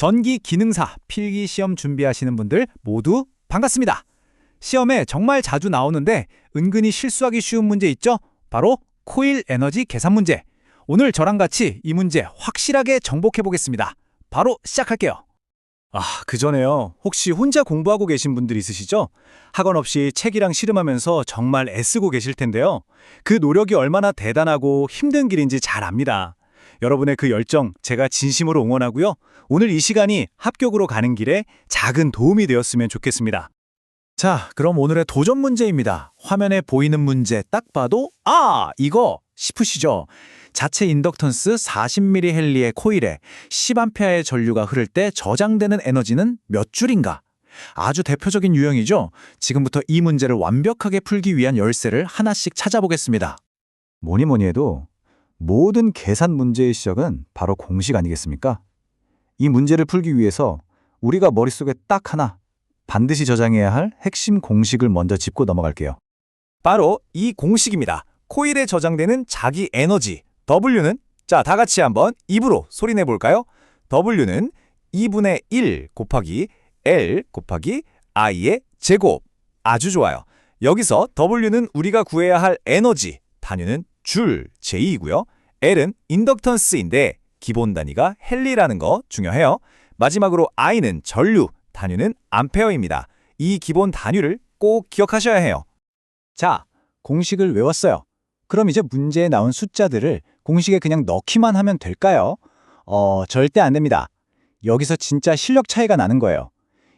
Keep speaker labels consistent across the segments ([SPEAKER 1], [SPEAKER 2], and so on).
[SPEAKER 1] 전기 기능사 필기 시험 준비하시는 분들 모두 반갑습니다. 시험에 정말 자주 나오는데 은근히 실수하기 쉬운 문제 있죠? 바로 코일 에너지 계산 문제. 오늘 저랑 같이 이 문제 확실하게 정복해 보겠습니다. 바로 시작할게요.
[SPEAKER 2] 아, 그 전에요. 혹시 혼자 공부하고 계신 분들 있으시죠? 학원 없이 책이랑 씨름하면서 정말 애쓰고 계실 텐데요. 그 노력이 얼마나 대단하고 힘든 길인지 잘 압니다. 여러분의 그 열정 제가 진심으로 응원하고요. 오늘 이 시간이 합격으로 가는 길에 작은 도움이 되었으면 좋겠습니다. 자, 그럼 오늘의 도전 문제입니다. 화면에 보이는 문제 딱 봐도 아, 이거 싶으시죠? 자체 인덕턴스 40mm 헬리의 코일에 10A의 전류가 흐를 때 저장되는 에너지는 몇 줄인가? 아주 대표적인 유형이죠. 지금부터 이 문제를 완벽하게 풀기 위한 열쇠를 하나씩 찾아보겠습니다. 뭐니 뭐니 해도 모든 계산 문제의 시작은 바로 공식 아니겠습니까? 이 문제를 풀기 위해서 우리가 머릿속에 딱 하나 반드시 저장해야 할 핵심 공식을 먼저 짚고 넘어갈게요. 바로 이 공식입니다. 코일에 저장되는 자기 에너지 W는 자, 다 같이 한번 입으로 소리내 볼까요? W는 2분의 1 곱하기 L 곱하기 I의 제곱. 아주 좋아요. 여기서 W는 우리가 구해야 할 에너지, 단위는 줄, J이고요. L은 인덕턴스인데 기본 단위가 헨리라는 거 중요해요. 마지막으로 I는 전류, 단위는 암페어입니다. 이 기본 단위를 꼭 기억하셔야 해요. 자, 공식을 외웠어요. 그럼 이제 문제에 나온 숫자들을 공식에 그냥 넣기만 하면 될까요? 어, 절대 안 됩니다. 여기서 진짜 실력 차이가 나는 거예요.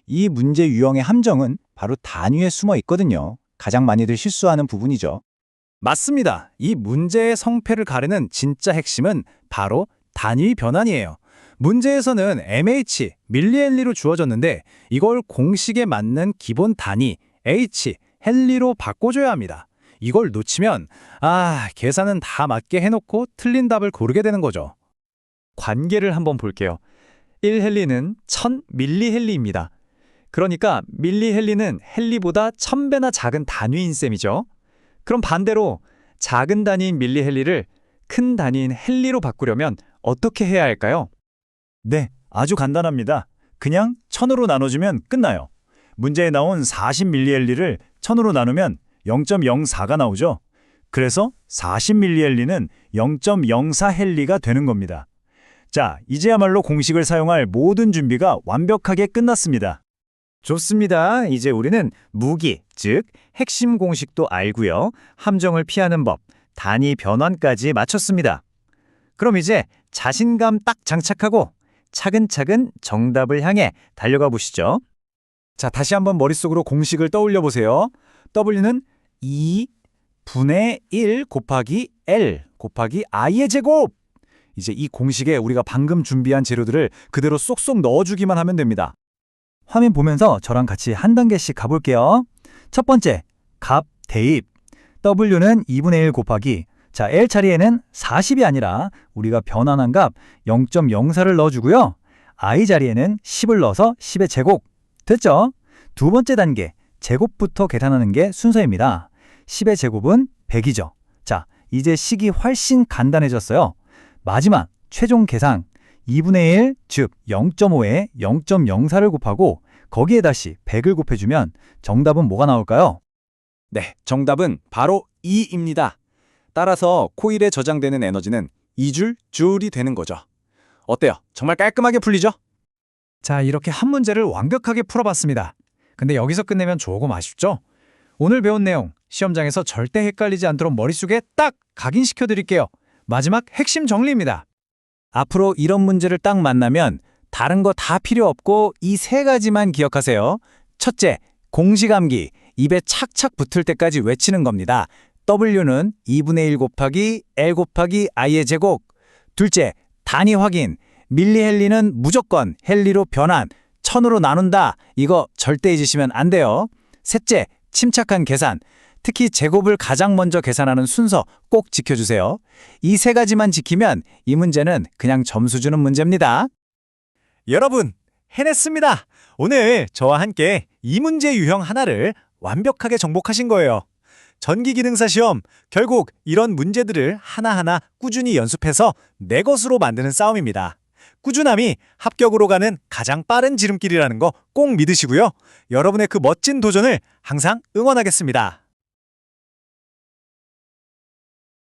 [SPEAKER 2] 이 문제 유형의 함정은 바로 단위에 숨어 있거든요. 가장 많이들 실수하는 부분이죠. 맞습니다. 이 문제의 성패를 가르는 진짜 핵심은 바로 단위 변환이에요. 문제에서는 mH, 밀리헨리로 주어졌는데 이걸 공식에 맞는 기본 단위 H, 헨리로 바꿔줘야 합니다. 이걸 놓치면 아, 계산은 다 맞게 해놓고 틀린 답을 고르게 되는 거죠. 관계를 한번 볼게요. 1헨리는 1000밀리헨리입니다. 그러니까 밀리헨리는 헨리보다 1000배나 작은 단위인 셈이죠. 그럼 반대로 작은 단위인 밀리 헨리를 큰 단위인 헨리로 바꾸려면 어떻게 해야 할까요? 네, 아주 간단합니다. 그냥 1000으로 나눠주면 끝나요. 문제에 나온 40밀리헨리를 1000으로 나누면 0.04가 나오죠. 그래서 40밀리헨리는 0.04헨리가 되는 겁니다. 자, 이제야말로 공식을 사용할 모든 준비가 완벽하게 끝났습니다. 좋습니다. 이제 우리는 무기, 즉 핵심 공식도 알고요. 함정을 피하는 법, 단위 변환까지 마쳤습니다. 그럼 이제 자신감 딱 장착하고 차근차근 정답을 향해 달려가 보시죠. 자, 다시 한번 머릿속으로 공식을 떠올려 보세요. W는 2 분의 1 곱하기 L 곱하기 I의 제곱. 이제 이 공식에 우리가 방금 준비한 재료들을 그대로 쏙쏙 넣어주기만 하면 됩니다. 화면 보면서 저랑 같이 한 단계씩 가볼게요. 첫 번째, 값 대입. W는 2분의 1 곱하기 자, L 자리에는 40이 아니라 우리가 변환한 값 0.04를 넣어주고요. I 자리에는 10을 넣어서 10의 제곱. 됐죠? 두 번째 단계, 제곱부터 계산하는 게 순서입니다. 10의 제곱은 100이죠. 자, 이제 식이 훨씬 간단해졌어요. 마지막, 최종 계산. 2분의 1, 즉 0.5에 0.04를 곱하고 거기에 다시 100을 곱해주면 정답은 뭐가 나올까요? 네, 정답은 바로 2입니다. 따라서 코일에 저장되는 에너지는 2줄 줄이 되는 거죠. 어때요? 정말 깔끔하게 풀리죠? 자, 이렇게 한 문제를 완벽하게 풀어봤습니다. 근데 여기서 끝내면 조금 아쉽죠? 오늘 배운 내용 시험장에서 절대 헷갈리지 않도록 머릿속에 딱 각인시켜 드릴게요. 마지막 핵심 정리입니다. 앞으로 이런 문제를 딱 만나면 다른 거 다 필요 없고 이 세 가지만 기억하세요. 첫째, 공식 암기. 입에 착착 붙을 때까지 외치는 겁니다. W는 2분의 1 곱하기 L 곱하기 I의 제곱. 둘째, 단위 확인. 밀리헨리는 무조건 헨리로 변환. 천으로 나눈다. 이거 절대 잊으시면 안 돼요. 셋째, 침착한 계산. 특히 제곱을 가장 먼저 계산하는 순서 꼭 지켜주세요. 이 세 가지만 지키면 이 문제는 그냥 점수 주는 문제입니다. 여러분, 해냈습니다. 오늘 저와 함께 이 문제 유형 하나를 완벽하게 정복하신 거예요. 전기기능사 시험, 결국 이런 문제들을 하나하나 꾸준히 연습해서 내 것으로 만드는 싸움입니다.
[SPEAKER 1] 꾸준함이 합격으로 가는 가장 빠른 지름길이라는 거 꼭 믿으시고요. 여러분의 그 멋진 도전을 항상 응원하겠습니다.